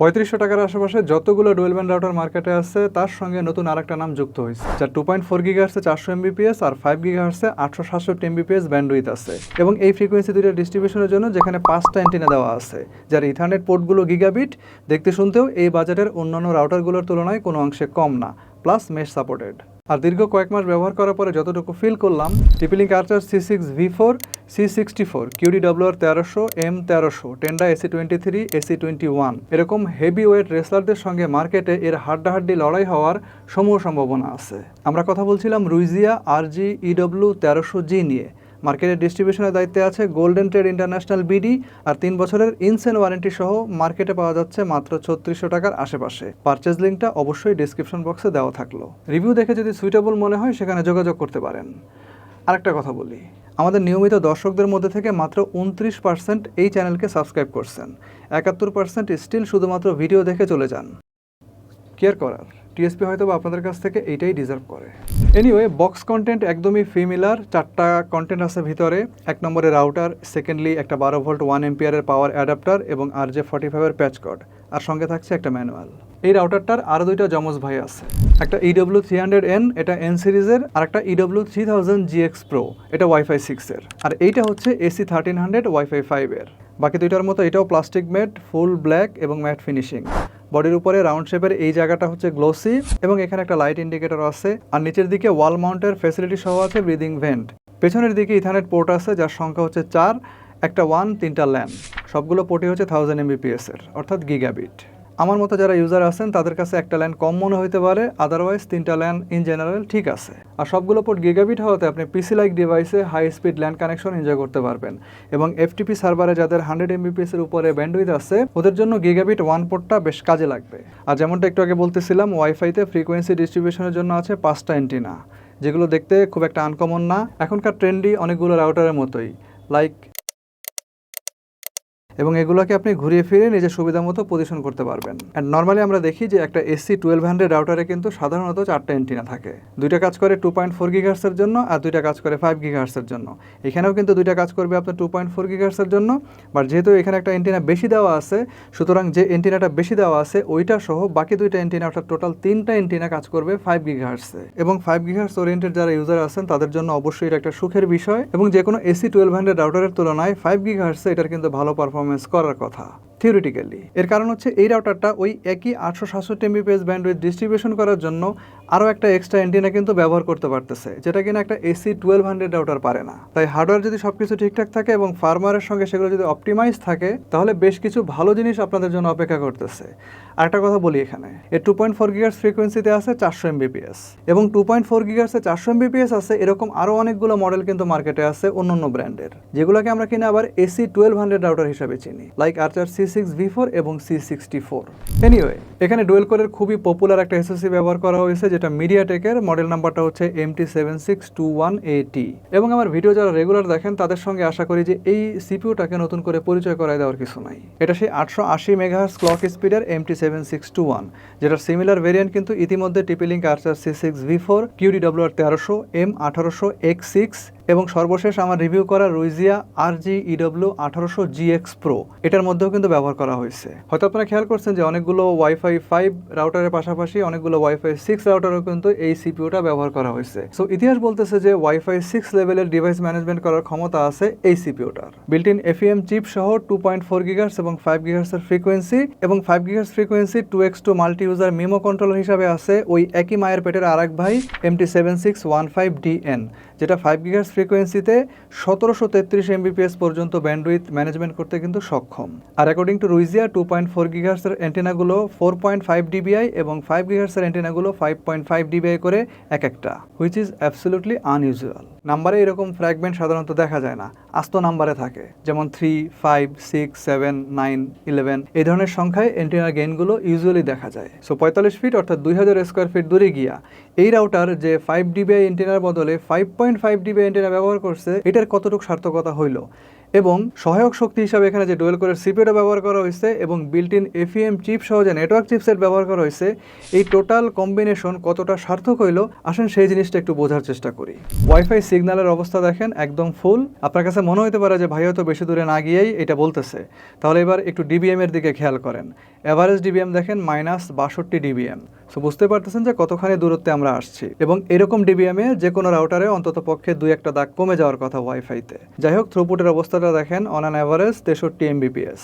পঁয়ত্রিশশো টাকার আশেপাশে যতগুলো ডুয়েল ব্যান্ড রাউটার মার্কেটে আছে, তার সঙ্গে নতুন আরেকটা নাম যুক্ত হয়েছে যার টু পয়েন্ট ফোর গিগা আসছে চারশো এমবিপিএস আর ফাইভ গিগা আসছে আটশো সাতষট্টি এমবিপিএস ব্যান্ডউইথ আছে। এবং এই ফ্রিকোয়েন্সি দুইটা ডিস্ট্রিবিউশনের জন্য যেখানে পাঁচটা অ্যান্টিনা দেওয়া আছে, যার ইথারনেট পোর্টগুলো গিগাবিট দেখতে শুনতেও এই বাজেটের অন্যান্য রাউটারগুলোর তুলনায় কোনো অংশে কম না প্লাস মেশ সাপোর্টেড আর দীর্ঘ কয়েক মাস ব্যবহার করার পরে যতটুকু ফিল করলাম, TP Link Archer C six V four C sixty four Q D W R তেরোশো এম তেরোশো Tenda AC twenty three AC twenty one এরকম হেভি ওয়েট রেসলারদের সঙ্গে মার্কেটে এর হাড্ডাহাড্ডি লড়াই হওয়ার সমূহ সম্ভাবনা আছে। আমরা কথা বলছিলাম রুইজিয়া আর জি ইডব্লিউ তেরোশো জি নিয়ে। মার্কেটের ডিস্ট্রিবিউশনের দায়িত্বে আছে গোল্ডেন ট্রেড ইন্টারন্যাশনাল বিডি আর তিন বছরের ইনসেন ওয়ারেন্টি সহ মার্কেটে পাওয়া যাচ্ছে মাত্র ছত্রিশশো টাকার আশেপাশে। পারচেজ লিঙ্কটা অবশ্যই ডিসক্রিপশন বক্সে দেওয়া থাকল। রিভিউ দেখে যদি সুইটেবল মনে হয় সেখানে যোগাযোগ করতে পারেন। আরেকটা কথা বলি, আমাদের নিয়মিত দর্শকদের মধ্যে থেকে মাত্র উনত্রিশ পার্সেন্ট এই চ্যানেলকে সাবস্ক্রাইব করছেন। একাত্তর পার্সেন্ট স্টিল শুধুমাত্র ভিডিও দেখে চলে যান। কেয়ার করার, টিএসপি হয়তো বা আপনাদের কাছ থেকে এইটাই ডিজার্ভ করে। এনিওয়ে বক্স কন্টেন্ট একদমই ফিমিলার চারটা কন্টেন্ট আছে ভিতরে। এক নম্বরে রাউটার সেকেন্ডলি একটা বারো ভোল্ট ওয়ান এম্পিয়ারের পাওয়ার অ্যাডাপ্টার এবং আর জে ফর্টি ফাইভের প্যাচ কর্ড আর সঙ্গে থাকছে একটা ম্যানুয়াল এই রাউটারটার আরও দুইটা জমজ ভাই আছে। একটা E W three hundred N এটা এন সিরিজের, আর একটা E W three thousand G X pro এটা ওয়াইফাই সিক্সের আর এইটা হচ্ছে এসি থার্টিন হান্ড্রেড ওয়াইফাই ফাইভের বাকি দুইটার মতো এটাও প্লাস্টিক ম্যাট ফুল ব্ল্যাক এবং ম্যাট ফিনিশিং বডির উপরে রাউন্ড শেপের এই জায়গাটা হচ্ছে গ্লোসি এবং এখানে একটা লাইট ইন্ডিকেটর আছে। আর নিচের দিকে ওয়াল মাউন্টের ফেসিলিটি সহ আছে ব্রিদিং ভেন্ট পেছনের দিকে ইথানেট পোর্ট আছে, যার সংখ্যা হচ্ছে চার, একটা ওয়ান তিনটা ল্যান সবগুলো পোর্টই হচ্ছে থাউজেন্ড এমবিপিএস এর অর্থাৎ গিগাবিট আমার মতো যারা ইউজার আছেন, তাদের কাছে একটা ল্যান কম মনে হতে পারে আদারওয়াইজ তিনটা ল্যান ইন জেনারেল ঠিক আছে। আর সবগুলো পোর্ট গিগাবিট হওয়াতে আপনি পিসি লাইক ডিভাইসে high speed LAN connection enjoy করতে পারবেন। এবং এফটিপি সার্ভারে যাদের হান্ড্রেড এমবিপিএস এর উপরে ব্যান্ডউইথ আছে, ওদের জন্য গিগাবিট ওয়ান পোর্টটা বেশ কাজে লাগবে। আর যেমনটা একটু আগে বলতেছিলাম ওয়াইফাইতে ফ্রিকোয়েন্সি ডিস্ট্রিবিউশনের জন্য আছে পাঁচটা এন্টিনা যেগুলো দেখতে খুব একটা আনকমন না। এখনকার ট্রেন্ডি অনেকগুলো রাউটারের মতোই লাইক এবং এগুলোকে আপনি ঘুরিয়ে ফিরে নিজের সুবিধা মতো পজিশন করতে পারবেন। অ্যান্ড নর্মালি আমরা দেখি যে একটা এসি টুয়েলভ হান্ড্রেড রাউটারে কিন্তু সাধারণত চারটা এন্টিনা থাকে। দুইটা কাজ করে টু পয়েন্ট ফোর গিগার্সের জন্য আর দুইটা কাজ করে ফাইভ গিগার্সের জন্য। এখানেও কিন্তু দুইটা কাজ করবে আপনার টু পয়েন্ট ফোর গিগার্সের জন্য বাট যেহেতু এখানে একটা এন্টিনা বেশি দেওয়া আছে, সুতরাং যে এন্টিনাটা বেশি দেওয়া আছে, ওইটা সহ বাকি দুইটা এন্টিনা অর্থাৎ টোটাল তিনটা এন্টিনা কাজ করবে ফাইভ গিগার্সে এবং ফাইভ গিগার্স ওরিয়েন্টেড যারা ইউজার আছেন, তাদের জন্য অবশ্যই এটা একটা সুখের বিষয়। এবং যে কোনো এসি টুয়েলভ হান্ড্রেড রাউটারের তুলনায় ফাইভ গিগার্সে এটার কিন্তু ভালো পারফরমেন্স করার কথা থিওরিটিক্যালি এর কারণ হচ্ছে এই রাউটারটা ওই একই আটশো সাতষট্টি এমবিপিএস ব্যান্ডউইথ ডিস্ট্রিবিউশন করার জন্য আরও একটা এক্সট্রা অ্যান্টিনা কিন্তু ব্যবহার করতে পারতেছে, যেটা কিনা একটা এসি টুয়েলভ হান্ড্রেড রাউটার পারে না। তাই হার্ডওয়্যার যদি সব কিছু ঠিকঠাক থাকে এবং ফার্মারের সঙ্গে সেগুলো যদি অপটিমাইজ থাকে, তাহলে বেশ কিছু ভালো জিনিস আপনাদের জন্য অপেক্ষা করতেছে। আরেকটা কথা বলি এখানে। এর টু পয়েন্ট ফোর গিগার্স ফ্রিকোয়েন্সিতে আছে চারশো এমবিপিএস এবং টু পয়েন্ট ফোর গিগার্সে চারশো এমবিপিএস আছে, এরকম আরও অনেকগুলো মডেল কিন্তু মার্কেটে আছে অন্য অন্য ব্র্যান্ডের যেগুলোকে আমরা কিনে আবার এসি টুয়েলভ হান্ড্রেড রাউটার হিসাবে চিনি like Archer C six V four এবং সি সিক্সটি ফোর এনিওয়ে এখানে ডুয়েল কোরের খুবই পপুলার একটা এসএসসি ব্যবহার করা হয়েছে, যেটা মিডিয়াটেকের মডেল নাম্বারটা হচ্ছে M T seven six two one A T এবং আমার ভিডিও যারা রেগুলার দেখেন, তাদের সঙ্গে আশা করি যে এই সিপিউটাকে নতুন করে পরিচয় করায় দেওয়ার কিছু নাই। এটা সেই আটশো আশি মেগাহার্স ক্লক স্পিডের এম টি যেটার সিমিলার ভেরিয়েন্ট কিন্তু ইতিমধ্যে TP Link Archer C six V four Q D W R তেরোশো এম আঠারোশো এক্স সিক্স এবং সর্বশেষ আমার রিভিউ করা রুইজিয়া আর জি ইডব্লিউ আঠারোশো জিএক্স প্রো এটার মধ্যেও কিন্তু ব্যবহার করা হয়েছে। হয়তো আপনারা খেয়াল করছেন যে অনেকগুলো ওয়াইফাই ফাইভ রাউটারের পাশাপাশি অনেকগুলো ওয়াইফাই সিক্স রাউটারও কিন্তু এই সিপিউটা ব্যবহার করা হয়েছে। সো ইতিহাস বলতেছে যে ওয়াইফাই সিক্স লেভেলের ডিভাইস ম্যানেজমেন্ট করার ক্ষমতা আছে এই সিপিউটার বিল্ট ইন এফএম চিপ সহ টু পয়েন্ট ফোর গিগার্স এবং ফাইভ গিগার্সের ফ্রিকোয়েন্সি এবং five gigahertz frequency two X two multi user MIMO controller হিসাবে আছে ওই একই মায়ের পেটের আরেক ভাই M T seven six one five D N যেটা ফাইভ গিগার্স ফ্রিকোয়েন্সিতে সতেরোশো তেত্রিশ এমবিপিএস পর্যন্ত ব্যান্ডউইথ ম্যানেজমেন্ট করতে কিন্তু সক্ষম। আর অ্যাকর্ডিং টু রুইজিয়া টু পয়েন্ট ফোর গিগার্সের অ্যান্টেনাগুলো ফোর পয়েন্ট ফাইভ ডিবিআই এবং ফাইভ গিগার্সের অ্যান্টেনাগুলো ফাইভ পয়েন্ট ফাইভ ডিবিআই করে এক একটা হুইচ ইজ অ্যাবসোলুটলি আনইউজুয়াল নাম্বারে এরকম ফ্র্যাগমেন্ট সাধারণত দেখা যায় না, আস্ত নাম্বারে থাকে, যেমন three five six seven nine eleven এই ধরনের সংখ্যায় এন্টিনার গেইনগুলো ইউজুয়ালি দেখা যায়। সো পঁয়তাল্লিশ ফিট অর্থাৎ দুই হাজার স্কোয়ার ফিট দূরে গিয়া, এই রাউটার যে ফাইভ ডিবিআই এন্টিনার বদলে five point five dBi antenna ব্যবহার করছে, এটার কতটুকু সার্থকতা হইল? এবং সহায়ক শক্তি হিসাবে এখানে যে ডুয়েল কোরের সিপিওটা ব্যবহার করা হয়েছে এবং বিল্ট ইন এফিএম চিপ সহ যে নেটওয়ার্ক চিপসেট ব্যবহার করা হয়েছে এই টোটাল কম্বিনেশন কতটা সার্থক হইল? আসেন সেই জিনিসটা একটু বোঝার চেষ্টা করি। ওয়াইফাই সিগন্যালের অবস্থা দেখেন একদম ফুল। আপনার কাছে মনে হতে পারে যে ভাই হয়তো বেশি দূরে না গিয়েই এটা বলতেছে। তাহলে এবার একটু ডিবিএম এর দিকে খেয়াল করেন। এভারেজ ডিবিএম দেখেন, মাইনাস বাষট্টি ডিবিএম। সো বুঝতে পারতেছেন যে কতখানি দূরত্বে আমরা আসছি। এবং এরকম ডিবিএমে যে কোনো রাউটারে অন্তত পক্ষে দুই একটা দাগ কমে যাওয়ার কথা ওয়াইফাইতে যাই হোক থ্রুপুটের অবস্থাটা দেখেন অন অ্যান অ্যাভারেজ তেষট্টি এমবিপিএস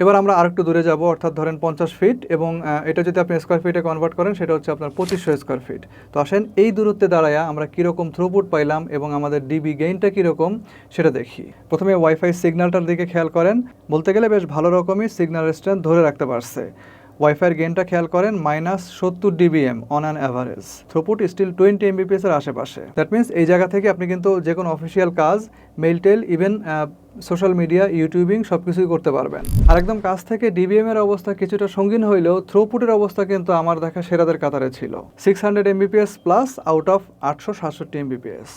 এবার আমরা আরেকটু দূরে যাব, অর্থাৎ ধরেন পঞ্চাশ ফিট এবং এটা যদি আপনি স্কোয়ার ফিটে কনভার্ট করেন, সেটা হচ্ছে আপনার পঁচিশশো স্কোয়ার ফিট তো আসেন, এই দূরত্বে দাঁড়ায় আমরা কীরকম থ্রুপুট পাইলাম এবং আমাদের ডিবি গেইনটা কীরকম, সেটা দেখি। প্রথমে ওয়াইফাই সিগন্যালটার দিকে খেয়াল করেন। বলতে গেলে বেশ ভালো রকমই সিগন্যাল স্ট্রেন্থ ধরে রাখতে পারছে। ওয়াইফাইয়ের গেনটা খেয়াল করেন, মাইনাস সত্তর dBm on an average throughput still twenty Mbps এর আশেপাশে। দ্যাট মিনস এই জায়গা থেকে আপনি কিন্তু যে কোনো অফিসিয়াল কাজ মেল টেল ইভেন সোশ্যাল মিডিয়া ইউটিউবিং সব কিছুই করতে পারবেন। আর একদম কাছ থেকে ডিবিএম এর অবস্থা কিছুটা সঙ্গীন হইলেও থ্রুপুটের অবস্থা কিন্তু আমার দেখা সেরাদের কাতারে ছিল। Six hundred Mbps plus out of আটশো সাতষট্টি এমবিপিএস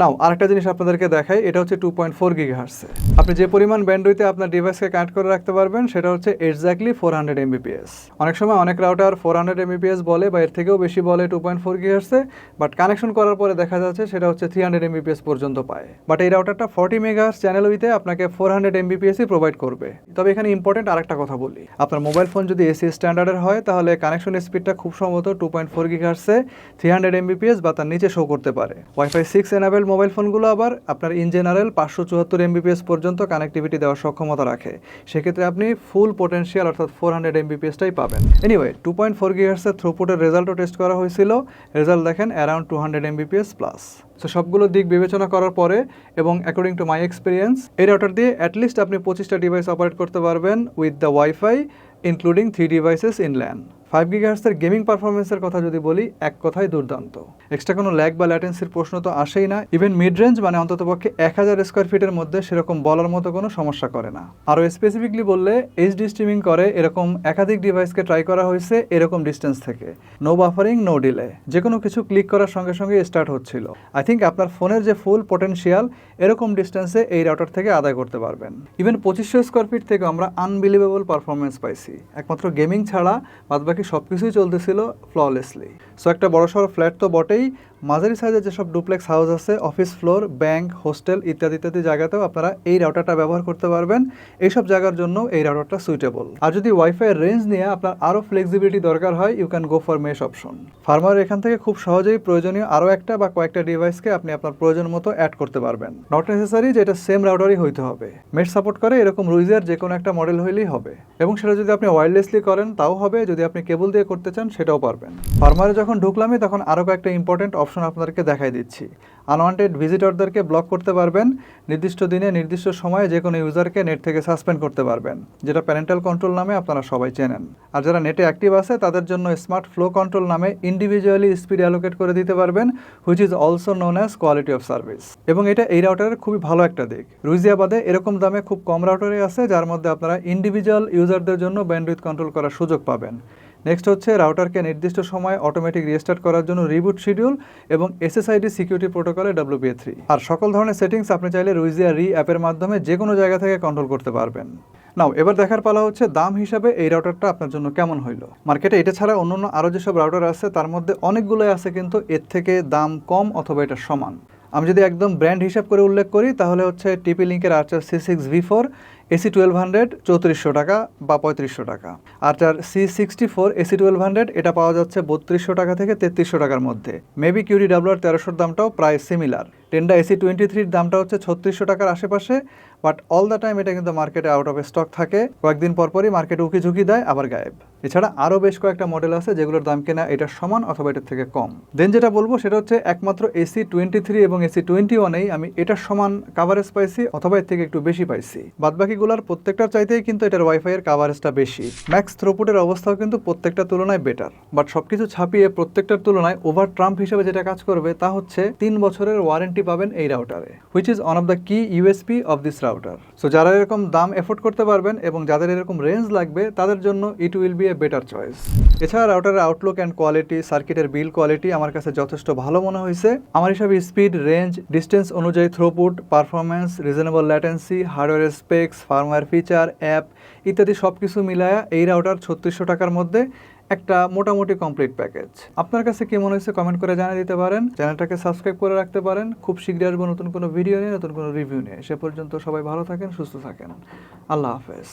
নাও, আরেকটা জিনিস আপনাদেরকে দেখাই, এটা হচ্ছে টু পয়েন্ট ফোর গিগাহার্সে আপনি যে পরিমাণ ব্যান্ডউইথে আপনার ডিভাইসকে কানেক্ট করে রাখতে পারবেন, সেটা হচ্ছে এক্স্যাক্টলি ফোর হান্ড্রেড এমবিপিএস অনেক সময় অনেক রাউটার ফোর হান্ড্রেড এমবিপিএস বলে বা এর থেকেও বেশি বলে টু পয়েন্ট ফোর গিগাহার্সে বাট কানেকশন করার পরে দেখা যাচ্ছে সেটা হচ্ছে থ্রি হান্ড্রেড এমবিপিএস পর্যন্ত পায়। বাট এই রাউটারটা ফর্টি মেগাহার্স চ্যানেল উইতে আপনাকে ফোর হান্ড্রেড এমবিপিএসই প্রোভাইড করবে। তবে এখানে ইম্পর্টেন্ট আরেকটা কথা বলি। আপনার মোবাইল ফোন যদি এসি স্ট্যান্ডার্ডের হয়, তাহলে কানেকশন স্পিডটা খুব সম্ভবত টু পয়েন্ট ফোর গিগাহার্সে থ্রি হান্ড্রেড এমবিপিএস বা তার নিচে শো করতে পারে। ওয়াইফাই সিক্স এনাবেল মোবাইল ফোনগুলো আবার আপনার ইন জেনারেল পাঁচশো চুয়াত্তর এমবিপিএস পর্যন্ত কানেক্টিভিটি দেওয়ার সক্ষমতা রাখে। সেক্ষেত্রে আপনি ফুল পোটেনশিয়াল অর্থাৎ ফোর হান্ড্রেড এমবিপিএসটাই পাবেন। এনিওয়ে টু পয়েন্ট ফোর গিগার্সের থ্রুপুটের রেজাল্টও টেস্ট করা হয়েছিল। রেজাল্ট দেখেন around two hundred Mbps plus so সবগুলো দিক বিবেচনা করার পরে এবং অ্যাকর্ডিং টু মাই এক্সপিরিয়েন্স এই রাউটার দিয়ে অ্যাটলিস্ট আপনি পঁচিশটা ডিভাইস অপারেট করতে পারবেন with the WiFi including three devices in LAN five গিগার্সের গেমিং পারফরমেন্সের কথা যদি বলি, এক কথায় দুর্দান্ত। এক্সট্রা কোনো ল্যাগ বা ল্যাটেন্সির প্রশ্ন তো আসেই না। ইভেন মিড রেঞ্জ মানে অন্ততপক্ষে এক হাজার স্কোয়ার ফিটের মধ্যে সেরকম বলার মতো কোনো সমস্যা করে না। আরও স্পেসিফিকলি বললে এইচডি স্ট্রিমিং করে, এরকম একাধিক ডিভাইসকে ট্রাই করা হয়েছে এরকম ডিস্টেন্স থেকে। নো বাফারিং নো ডিলে যে কোনো কিছু ক্লিক করার সঙ্গে সঙ্গে স্টার্ট হচ্ছিল। আই থিঙ্ক আপনার ফোনের যে ফুল পোটেনশিয়াল এরকম ডিস্টেন্সে এই রাউটার থেকে আদায় করতে পারবেন। ইভেন পঁচিশশো স্কোয়ার ফিট থেকে আমরা আনবিলিভেবল পারফরমেন্স পাইছি। একমাত্র গেমিং ছাড়া বাদবাকি সব কিছুই চলতেছিল ফ্ললেসলি সো একটা বড়সড় ফ্ল্যাট তো বটেই মাঝারি সাইজের যেসব ডুপ্লেক্স হাউস আছে, অফিস ফ্লোর, ব্যাংক, হোস্টেল ইত্যাদি ইত্যাদি জায়গাতেও আপনারা এই রাউটারটা ব্যবহার করতে পারবেন। এইসব জায়গার জন্য এই রাউটারটা সুইটেবল আর যদি ওয়াইফাই রেঞ্জ নিয়ে আপনার আরও ফ্লেক্সিবিলিটি দরকার হয় you can go for mesh option farmer এখান থেকে খুব সহজেই প্রয়োজনীয় আরও একটা বা কয়েকটা ডিভাইসকে আপনি আপনার প্রয়োজন মতো অ্যাড করতে পারবেন। নট নেসেসারি যে এটা সেম রাউটারই হইতে হবে। মেশ সাপোর্ট করে এরকম রুইজের যে কোনো একটা মডেল হইলেই হবে। এবং সেটা যদি আপনি ওয়্যারলেসলি করেন, তাও হবে। যদি আপনি কেবল দিয়ে করতে চান, সেটাও পারবেন। ফার্মারে যখন ঢুকলামই, তখন আরও কয়েকটা ইম্পর্টেন্ট অপশন আপনাদেরকে দেখাই দিচ্ছি। আনওয়ান্টেড ভিজিটরদেরকে ব্লক করতে পারবেন, নির্দিষ্ট দিনে, নির্দিষ্ট সময়ে যে কোনো ইউজারকে নেট থেকে সাসপেন্ড করতে পারবেন, যেটা প্যারেন্টাল কন্ট্রোল নামে আপনারা সবাই চেনেন। আর যারা নেটে অ্যাক্টিভ আছে, তাদের জন্য স্মার্ট ফ্লো কন্ট্রোল নামে ইন্ডিভিজুয়ালি স্পিড অ্যালোকেট করে দিতে পারবেন which is also known as quality of service এবং এটা এই রাউটারের খুবই ভালো একটা দিক। রুইজিয়াবাদে এরকম দামে খুব কম রাউটারই আছে, যার মধ্যে আপনারা ইন্ডিভিজুয়াল ইউজারদের জন্য ব্যান্ডউইথ কন্ট্রোল করার সুযোগ পাবেন। নেক্সট হচ্ছে রাউটারকে নির্দিষ্ট সময় অটোমেটিক রিস্টার্ট করার জন্য রিবুট শিডিউল এবং এসএসআইডি সিকিউরিটি প্রোটোকলে ডাব্লিউপিএ থ্রি আর সকল ধরনের সেটিংস আপনি চাইলে রুইজিয়া রি অ্যাপের মাধ্যমে যে কোনো জায়গা থেকে কন্ট্রোল করতে পারবেন। নাও এবার দেখার পালা হচ্ছে দাম হিসাবে এই রাউটারটা আপনার জন্য কেমন হইল? মার্কেটে এটা ছাড়া অন্যান্য আরও যেসব রাউটার আছে, তার মধ্যে অনেকগুলোই আছে কিন্তু এর থেকে দাম কম অথবা এটা সমান। আমি যদি একদম ব্র্যান্ড হিসাব করে উল্লেখ করি, তাহলে হচ্ছে টিপি লিঙ্কের Archer C six V four AC twelve hundred চৌত্রিশশো টাকা বা পঁয়ত্রিশশো টাকা। Archer C sixty four AC twelve hundred এটা পাওয়া যাচ্ছে বত্রিশশো টাকা থেকে তেত্রিশশো টাকার মধ্যে। মেবি কিউডি ডাব্লুআর তেরোশোর দামটাও প্রায় সিমিলার টেন্ডা এসি টোয়েন্টি থ্রির দামটা হচ্ছে ছত্রিশশো টাকার আশেপাশে বাট অল দ্য টাইম এটা কিন্তু মার্কেটে আউট অফ স্টক থাকে। কয়েকদিন পরপরই মার্কেটে উকি ঝুঁকি দেয়, আবার গায়েব। এছাড়া আরও বেশ কয়েকটা মডেল আছে যেগুলোর দাম কেনা এটার সমান অথবা এটার থেকে কম। দেন যেটা বলব সেটা হচ্ছে একমাত্র এসি টোয়েন্টি থ্রি এবং এসি টোয়েন্টি ওয়ানেই আমি এটার সমান কাভারেজ পাইছি অথবা এর থেকে একটু বেশি পাইছি। বাদবাকিগুলোর প্রত্যেকটার চাইতেই কিন্তু এটার ওয়াইফাই এর কাভারেজটা বেশি। ম্যাক্স থ্রোপুটের অবস্থাও কিন্তু প্রত্যেকটা তুলনায় বেটার বাট সবকিছু ছাপিয়ে প্রত্যেকটার তুলনায় ওভার ট্রাম্প হিসেবে যেটা কাজ করবে তা হচ্ছে তিন বছরের ওয়ারেন্টি পাবেন এই রাউটারে which is one of the key USP of this router so যারা এরকম দাম এফোর্ড করতে পারবেন এবং যাদের এরকম রেঞ্জ লাগবে, তাদের জন্য it will be a better choice এছাড়া রাউটারের আউটলুক অ্যান্ড কোয়ালিটি সার্কিটের বিল কোয়ালিটি আমার কাছে যথেষ্ট ভালো মনে হয়েছে। আমার হিসাবে স্পিড রেঞ্জ ডিস্টেন্স অনুযায়ী throughput performance reasonable latency hardware specs firmware feature app ইত্যাদি সব কিছু মিলায়া এই রাউটার ছত্রিশশো টাকার মধ্যে একটা মোটামুটি কমপ্লিট প্যাকেজ আপনার কাছে কি মনে হয়েছে কমেন্ট করে জানিয়ে দিতে পারেন। চ্যানেলটাকে সাবস্ক্রাইব করে রাখতে পারেন। খুব শীঘ্রই আসব নতুন কোনো ভিডিও নিয়ে, নতুন কোনো রিভিউ নিয়ে। সে পর্যন্ত সবাই ভালো থাকেন, সুস্থ থাকেন। আল্লাহ হাফেজ।